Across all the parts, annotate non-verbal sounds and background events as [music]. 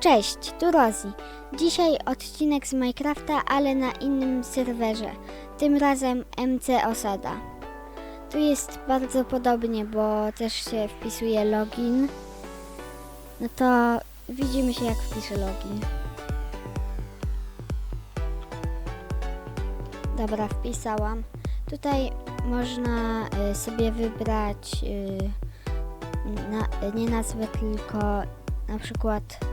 Cześć, tu Rozi. Dzisiaj odcinek z Minecrafta, ale na innym serwerze. Tym razem MC Osada. Tu jest bardzo podobnie, bo też się wpisuje login. No to widzimy się jak wpiszę login. Dobra, wpisałam. Tutaj można y, sobie wybrać y, na, nie nazwę, tylko na przykład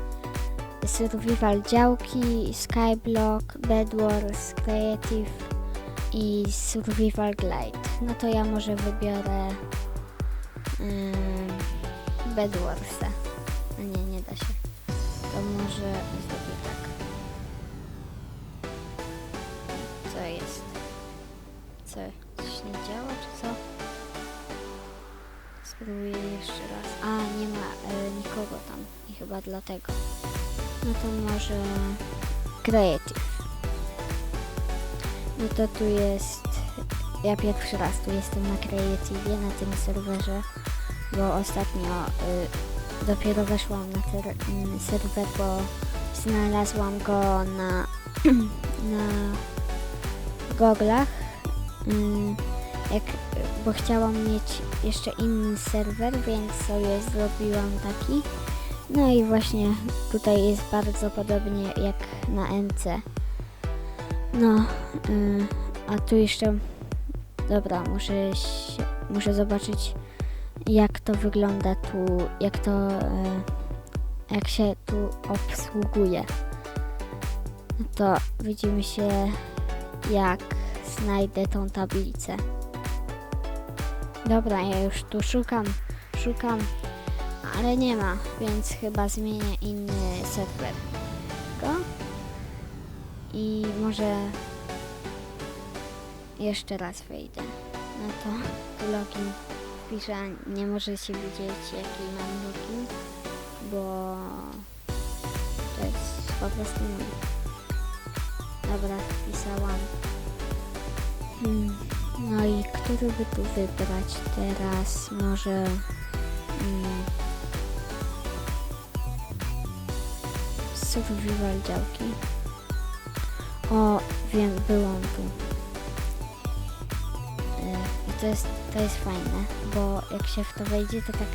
Survival działki, Skyblock, Bedwars, Creative i Survival Glide. No to ja może wybiorę ym, Bedwarsa. A nie, nie da się. To może zrobię tak. Co jest? Co? Coś nie działa, czy co? Spróbuję jeszcze raz. A, nie ma e, nikogo tam i chyba dlatego. No to może Creative. No to tu jest. Ja pierwszy raz tu jestem na Creative, na tym serwerze, bo ostatnio y, dopiero weszłam na ter, mm, serwer, bo znalazłam go na, [clears throat] na goglach. Ym, jak, bo chciałam mieć jeszcze inny serwer, więc sobie zrobiłam taki. No i właśnie tutaj jest bardzo podobnie jak na MC. No, y, a tu jeszcze. Dobra, muszę, się, muszę zobaczyć jak to wygląda tu, jak to. y, jak się tu obsługuje. No to widzimy się jak znajdę tą tablicę. Dobra, ja już tu szukam, szukam, ale nie ma, więc chyba zmienię inny serwer. Go? I może jeszcze raz wejdę. No to login wpiszę, nie możecie widzieć jaki mam login, bo to jest po prostu mój. Dobra, wpisałam. Hmm. No i który by tu wybrać teraz? Może... Mm, survival działki. O, wiem, byłam tu. E, I to jest, to jest fajne, bo jak się w to wejdzie, to tak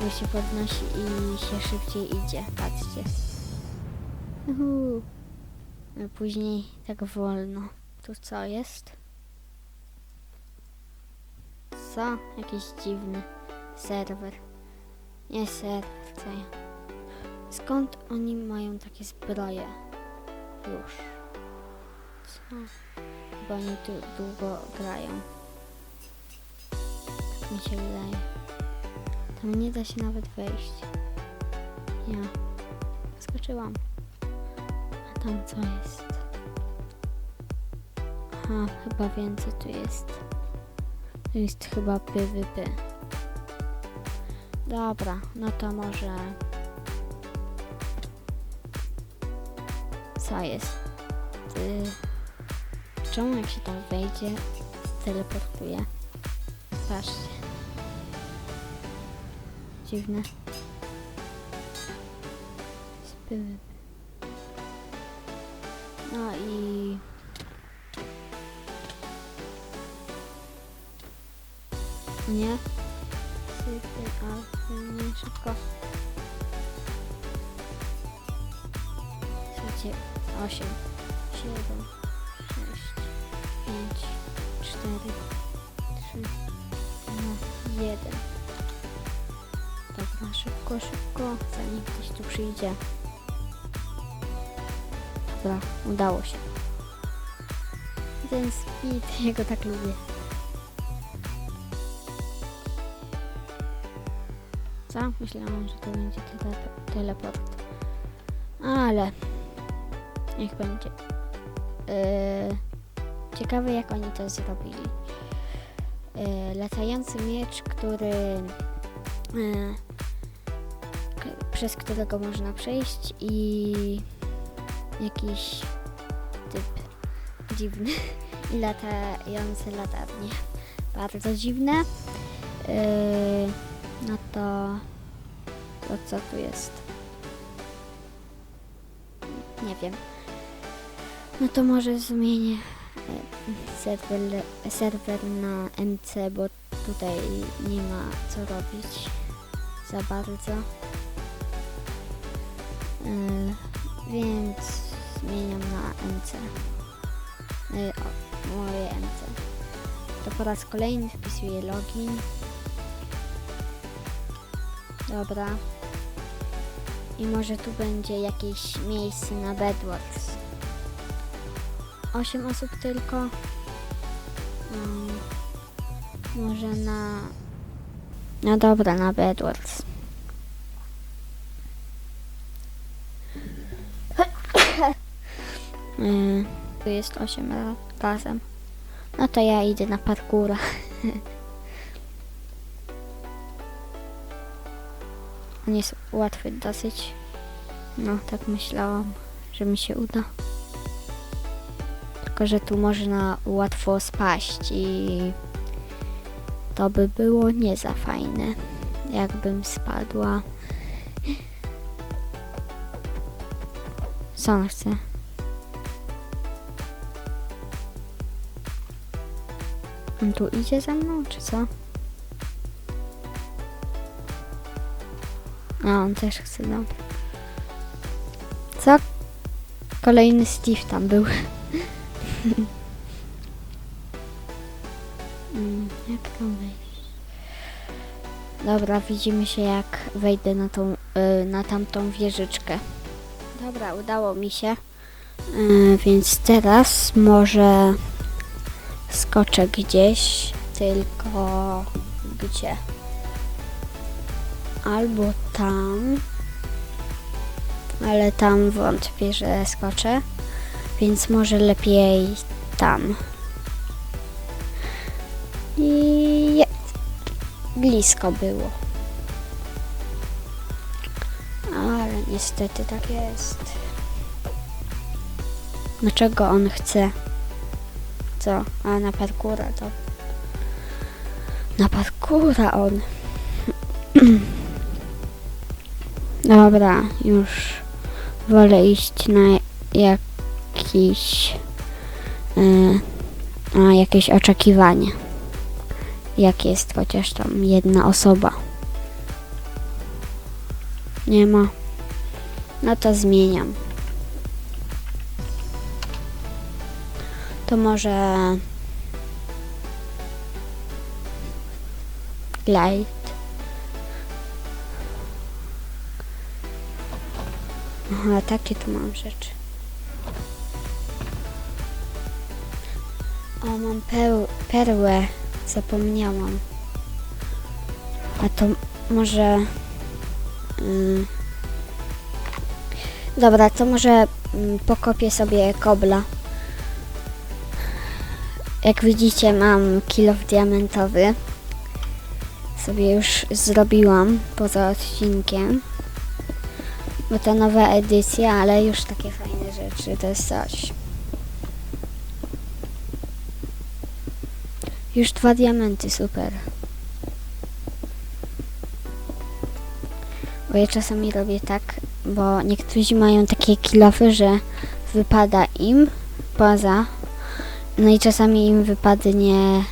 jakby się podnosi i się szybciej idzie. Patrzcie. Uhu. A później tak wolno. Tu co jest? Co? Jakiś dziwny serwer. Nie serwer, co ja? Skąd oni mają takie zbroje? Już. Co? Bo oni tu długo grają. Tak mi się wydaje. Tam nie da się nawet wejść. Ja. Skoczyłam. A tam co jest? Aha, chyba więcej tu jest. To jest chyba PvP. Dobra, no to może... Co jest? Ty... Czemu jak się tam wejdzie, teleportuje? Patrzcie. Dziwne. PvP. No i... Nie? Sypy, ale nie szybko. Słuchajcie, 8, 7, 6, 5, 4, 3, 2, 1. Dobra, szybko, szybko, zanim ktoś tu przyjdzie. Dobra, udało się. Ten speed, [laughs] ja go tak lubię. Co? Myślałam, że to będzie tele teleport. Ale niech będzie. Yy, ciekawe jak oni to zrobili. Yy, latający miecz, który yy, przez którego można przejść i jakiś typ dziwny i latające latarnie. Bardzo dziwne. Yy, no to, to co tu jest? nie wiem. No to może zmienię e, serwer, serwer na MC, bo tutaj nie ma co robić za bardzo. E, więc zmieniam na MC. E, o, moje MC. To po raz kolejny wpisuję login. Dobra. I może tu będzie jakieś miejsce na Bedwars. 8 osób tylko. Mm, może na... No dobra, na Bedwars. Yy, tu jest 8 ra- razem. No to ja idę na parkura. [laughs] On jest łatwy dosyć. No, tak myślałam, że mi się uda. Tylko, że tu można łatwo spaść i to by było nie za fajne, jakbym spadła. Co on chce? On tu idzie za mną, czy co? A, on też chce, no. Co? Kolejny Steve tam był. [laughs] Mm, jak tam wejść? Dobra, widzimy się jak wejdę na tą, y, na tamtą wieżyczkę. Dobra, udało mi się. Y, więc teraz może skoczę gdzieś, tylko gdzie? Albo tam, ale tam wątpię, że skoczę, więc może lepiej tam. I blisko było. Ale niestety tak jest. Dlaczego on chce? Co? A na parkura to. Na parkura on. [clears throat] Dobra, już wolę iść na jakiś. Yy, na jakieś oczekiwanie. Jak jest chociaż tam jedna osoba. Nie ma. No to zmieniam. To może light. Aha, takie tu mam rzeczy. Mam perłę. Zapomniałam. A to może... Ym, dobra, to może ym, pokopię sobie kobla. Jak widzicie mam kilof diamentowy. Sobie już zrobiłam poza odcinkiem. Bo to nowa edycja, ale już takie fajne rzeczy, to jest coś. Już dwa diamenty, super. Bo ja czasami robię tak, bo niektórzy mają takie kilofy, że wypada im poza. No i czasami im wypadnie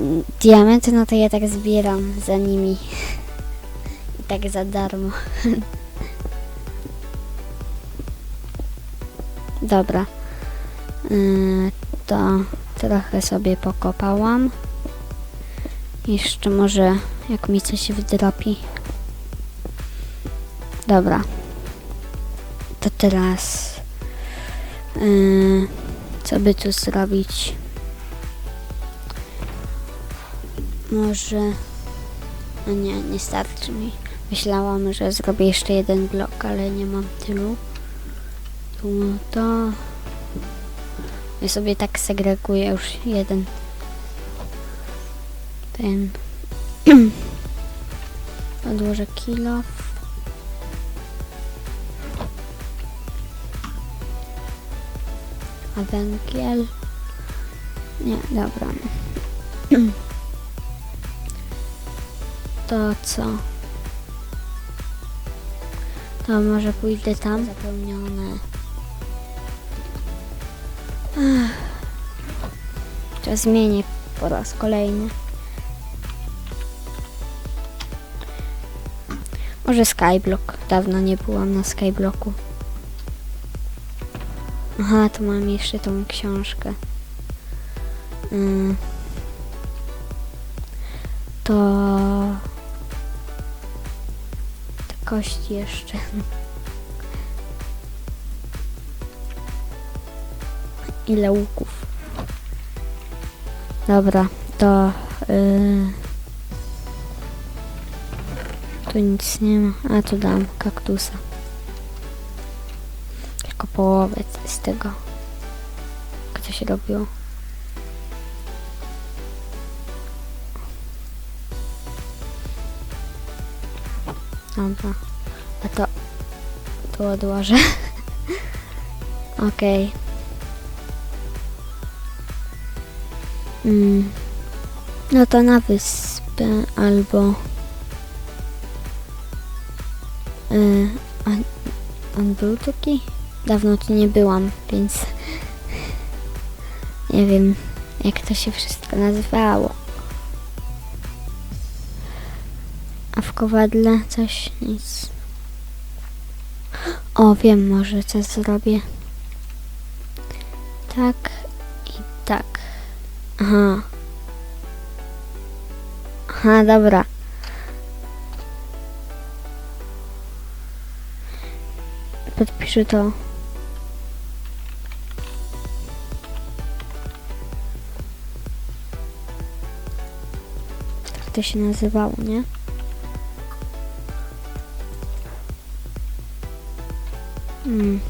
yy, diamenty, no to ja tak zbieram za nimi. I tak za darmo. [laughs] Dobra. Yy, to trochę sobie pokopałam. Jeszcze może jak mi coś wydropi. Dobra. To teraz yy, co by tu zrobić? Może no nie, nie starczy mi. Myślałam, że zrobię jeszcze jeden blok, ale nie mam tylu. Tu to ja sobie tak segreguję już jeden. Ten. [clears throat] Odłożę kilo. A węgiel. Nie, dobra. [clears throat] To co? To może pójdę tam. Zapełnione. To zmienię po raz kolejny. Może Skyblock. Dawno nie byłam na Skyblocku. Aha, tu mam jeszcze tą książkę. To... Te kości jeszcze. Ile łuków? Dobra, to... Yy... Tu nic nie ma. A tu dam kaktusa. Tylko połowę z tego. To się robiło? Dobra. A to... Tu odłożę. [laughs] Okej. Mm. No to na wyspę albo... Y, on, on był taki? Dawno tu nie byłam, więc [laughs] nie wiem jak to się wszystko nazywało. A w kowadle coś nic. O, wiem może co zrobię. Tak. Aha. Aha, dobra. Podpiszę to. Tak to się nazywało, nie? Hmm.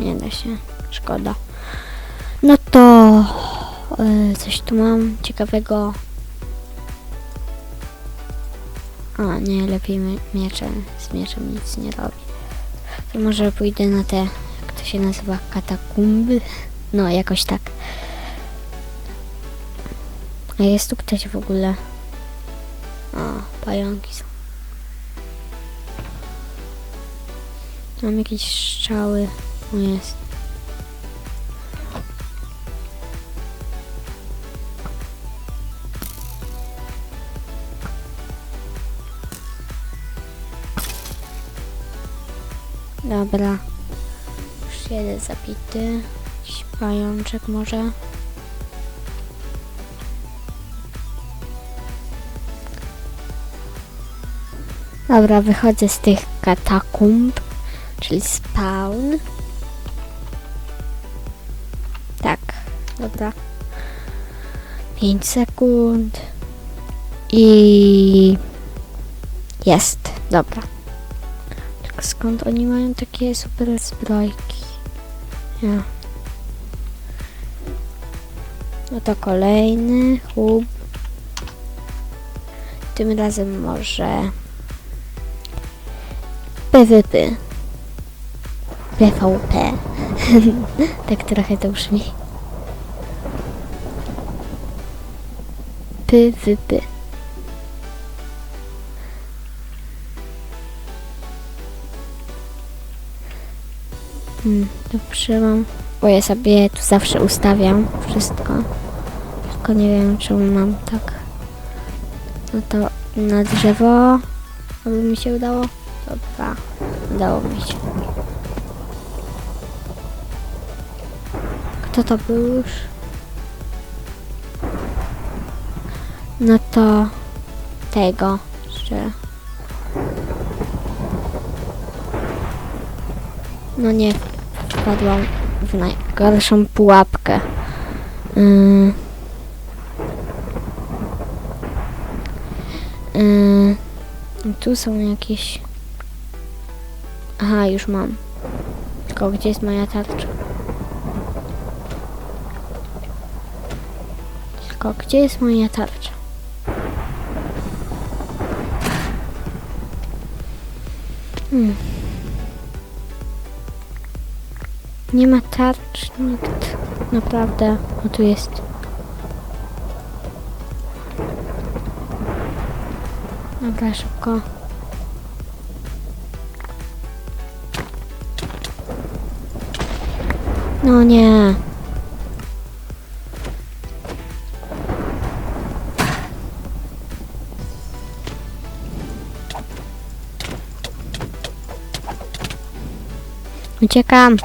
Nie da się. Szkoda. No to e, coś tu mam ciekawego. A, nie, lepiej mie- miecze. Z mieczem nic nie robi. To może pójdę na te, jak to się nazywa, katakumby? No, jakoś tak. A jest tu ktoś w ogóle? O, pająki są. Mam jakieś strzały. O, jest. Dobra. Już jeden zabity. Jakiś pajączek może. Dobra, wychodzę z tych katakumb, czyli spawn. Tak, dobra. 5 sekund. I jest, dobra. Skąd oni mają takie super zbrojki? Ja. No to kolejny hub. Tym razem może PWP. PVP. [laughs] tak trochę to brzmi. PWP. Hmm, dobrze mam. Bo ja sobie tu zawsze ustawiam wszystko. Tylko nie wiem czemu mam tak. No to na drzewo. Aby mi się udało. Dobra. Udało mi się. Kto to był już? No to tego, że no nie wpadłam w najgorszą pułapkę. Yy. Yy. Tu są jakieś Aha, już mam. Tylko gdzie jest moja tarcza? Tylko gdzie jest moja tarcza? Hmm. Nie ma tarcz nikt. Naprawdę. O tu jest. Dobra, szybko. No nie. Uciekam.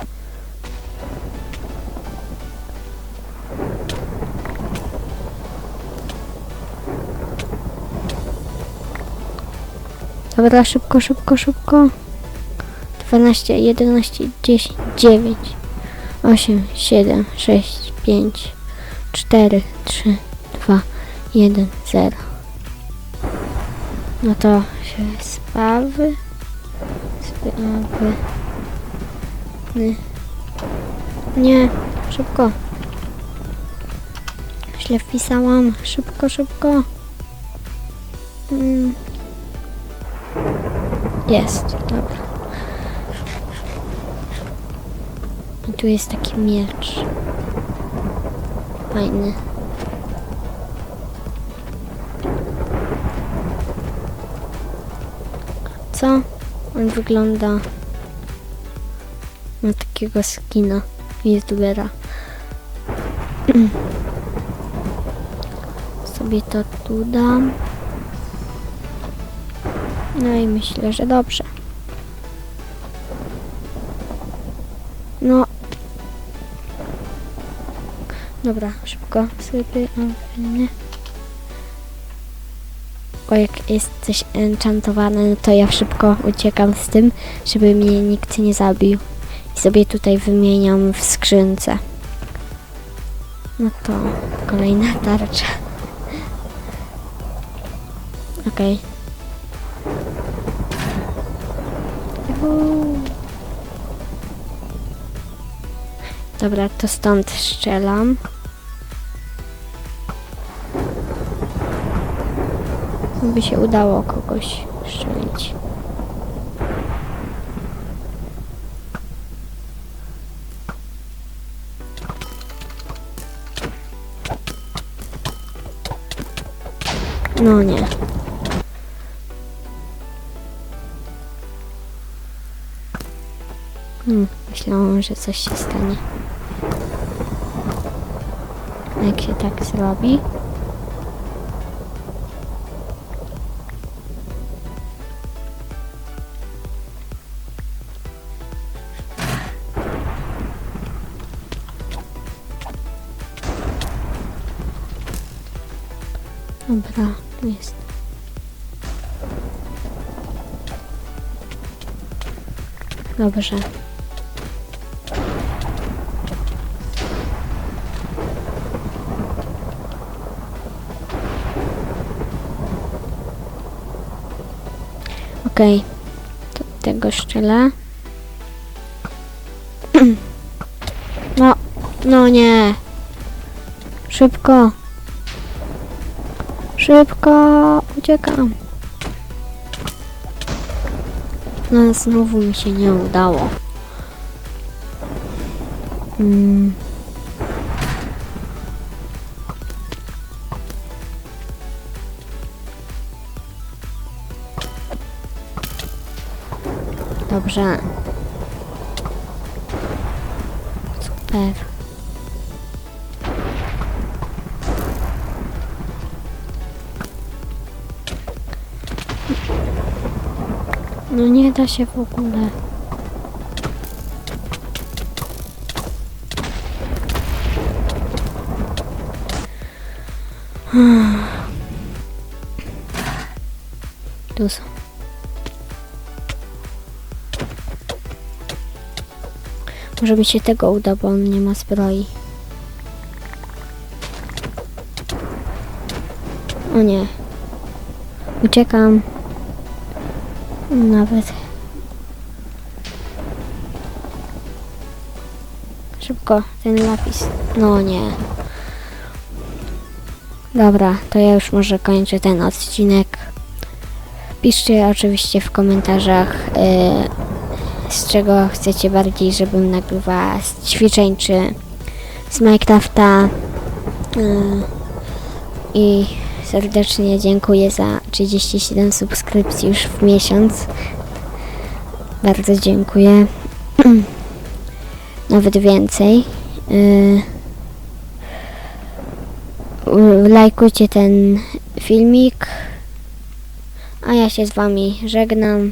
Dobra, szybko, szybko, szybko. 12, 11, 10, 9, 8, 7, 6, 5, 4, 3, 2, 1, 0. No to się spawy. Spawy. Nie. Szybko. Źle wpisałam. Szybko, szybko. Mm. Jest, dobra. I tu jest taki miecz. Fajny. Co? On wygląda na takiego skina youtubera. [clears throat] Sobie to tu dam. No i myślę, że dobrze. No. Dobra, szybko sobie nie. Bo jak jest coś enchantowane, no to ja szybko uciekam z tym, żeby mnie nikt nie zabił. I sobie tutaj wymieniam w skrzynce. No to kolejna tarcza. Okej. Juhu. Dobra, to stąd strzelam. By się udało kogoś strzelić. No nie. Myślałam, że coś się stanie. Jak się tak zrobi? Dobra, tu jest. Dobrze. Okej. To tego szczelę. [clears throat] No, no nie. Szybko. Szybko, uciekam. No znowu mi się nie udało. Mm. Dobrze. Super. No nie da się w ogóle. Tu są. Może mi się tego uda, bo on nie ma zbroi. O nie. Uciekam. Nawet. Szybko, ten lapis. No nie. Dobra, to ja już może kończę ten odcinek. Piszcie oczywiście w komentarzach, yy, z czego chcecie bardziej, żebym nagrywała z ćwiczeń czy z Minecrafta. Yy, I serdecznie dziękuję za 37 subskrypcji już w miesiąc. Bardzo dziękuję. [clears throat] Nawet więcej. U- lajkujcie ten filmik. A ja się z wami żegnam.